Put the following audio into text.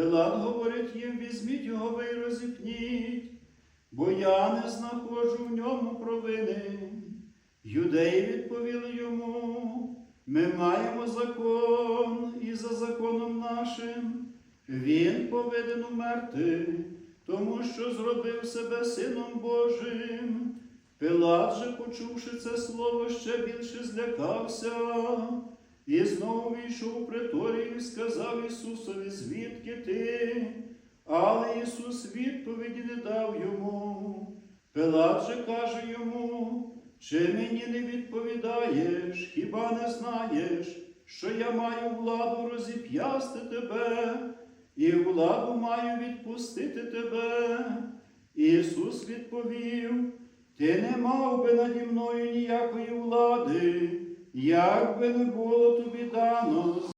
Пилат говорить їм, візьміть його ви й розіпніть, бо я не знаходжу в ньому провини. Юдеї відповіли йому, ми маємо закон, і за законом нашим він повинен умерти, тому що зробив себе Сином Божим. Пилат же, почувши це слово, ще більше злякався, і знову війшов у приторію і сказав Ісусові, звідки ти? Але Ісус відповіді не дав йому. Пилат же каже йому, чи мені не відповідаєш, хіба не знаєш, що я маю владу розіп'ясти тебе, і владу маю відпустити тебе? Ісус відповів, ти не мав би наді мною ніякої влади, як би не було тобі дано